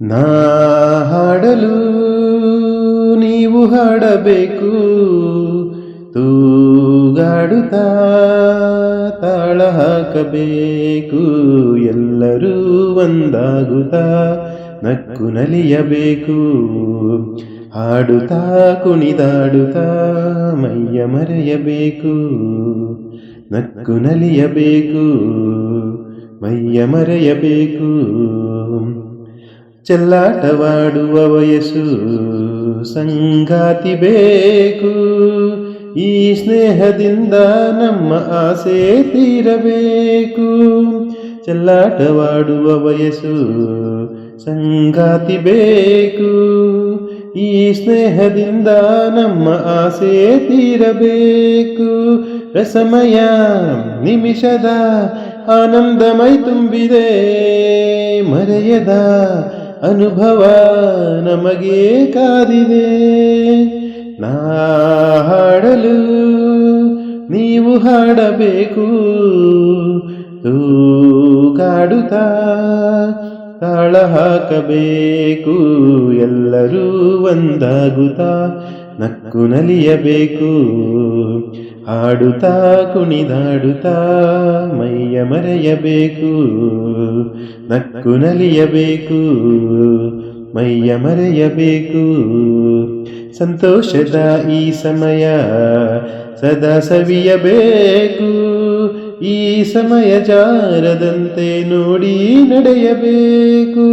ನಾ ಹಾಡಲು ನೀವು ಹಾಡಬೇಕು. ತೂಗಾಡುತ್ತಾ ತಾಳ ಹಾಕಬೇಕು. ಎಲ್ಲರೂ ಒಂದಾಗುತ್ತಾ ನಕ್ಕು ನಲಿಯಬೇಕು. ಹಾಡುತ್ತಾ ಕುಣಿದಾಡುತ್ತಾ ಮೈಯ ಮರೆಯಬೇಕು. ನಕ್ಕು ನಲಿಯಬೇಕು. ಮೈಯ ಮರೆಯಬೇಕು. ಚೆಲ್ಲಾಟವಾಡುವ ವಯಸ್ಸು ಸಂಗಾತಿ ಬೇಕು. ಈ ಸ್ನೇಹದಿಂದ ನಮ್ಮ ಆಸೆ ತೀರಬೇಕು. ಚೆಲ್ಲಾಟವಾಡುವ ವಯಸ್ಸು ಸಂಗಾತಿ ಬೇಕು. ಈ ಸ್ನೇಹದಿಂದ ನಮ್ಮ ಆಸೆ ತೀರಬೇಕು. ರಸಮಯ ನಿಮಿಷದ ಆನಂದಮೈ ತುಂಬಿದೆ, ಮರೆಯದ ಅನುಭವ ನಮಗೆ ಕಾದಿದೆ. ನಾ ಹಾಡಲು ನೀವು ಹಾಡಬೇಕು. ಕಾಡುತ್ತ ತಾಳ ಹಾಕಬೇಕು. ಎಲ್ಲರೂ ಒಂದಾಗುತ್ತಾ ನಕ್ಕು ನಲಿಯಬೇಕು. ಹಾಡುತ್ತಾ, ಕುಣಿದಾಡುತ್ತಾ, ಮೈಯ ಮರೆಯಬೇಕು, ನಕ್ಕು ನಲಿಯಬೇಕು, ಮೈಯ ಮರೆಯಬೇಕು. ಸಂತೋಷದ ಈ ಸಮಯ ಸದಾ ಸವಿಯಬೇಕು, ಈ ಸಮಯ ಜಾರದಂತೆ ನೋಡಿ ನಡೆಯಬೇಕು.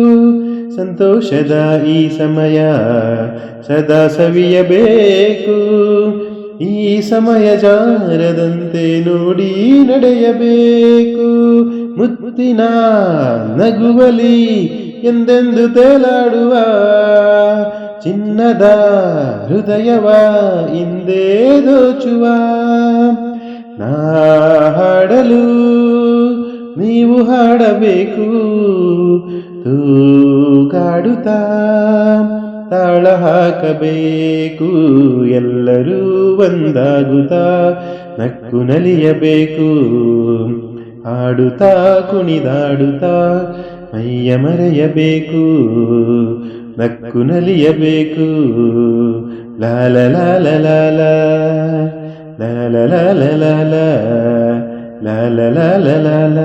ಸಂತೋಷದ ಈ ಸಮಯ ಸದಾ ಸವಿಯಬೇಕು ಈ ಸಮಯ ಜಾರದಂತೆ ನೋಡಿ ನಡೆಯಬೇಕು. ಮುತ್ತಿನ ನಗುವಲಿ ಎಂದೆಂದು ತೇಲಾಡುವ ಚಿನ್ನದ ಹೃದಯವ ಹಿಂದೆ ದೋಚುವ. ನಾ ಹಾಡಲು ನೀವು ಹಾಡಬೇಕು. ತೂಗಾಡುತ್ತಾ ತಾಳ ಹಾಕಬೇಕು ಎಲ್ಲರೂ ಒಂದಾಗುತ್ತಾ ನಕ್ಕು ನಲಿಯಬೇಕು ಹಾಡುತ್ತಾ ಕುಣಿದಾಡುತ್ತಾ ಮೈಯ ಮರೆಯಬೇಕು ನಕ್ಕು ನಲಿಯಬೇಕು ಲಾಲ ಲಾಲ ಲಾಲ ಲಾಲ ಲಾಲ ಲಾಲ ಲಾಲ ಲಾಲ ಲಾಲ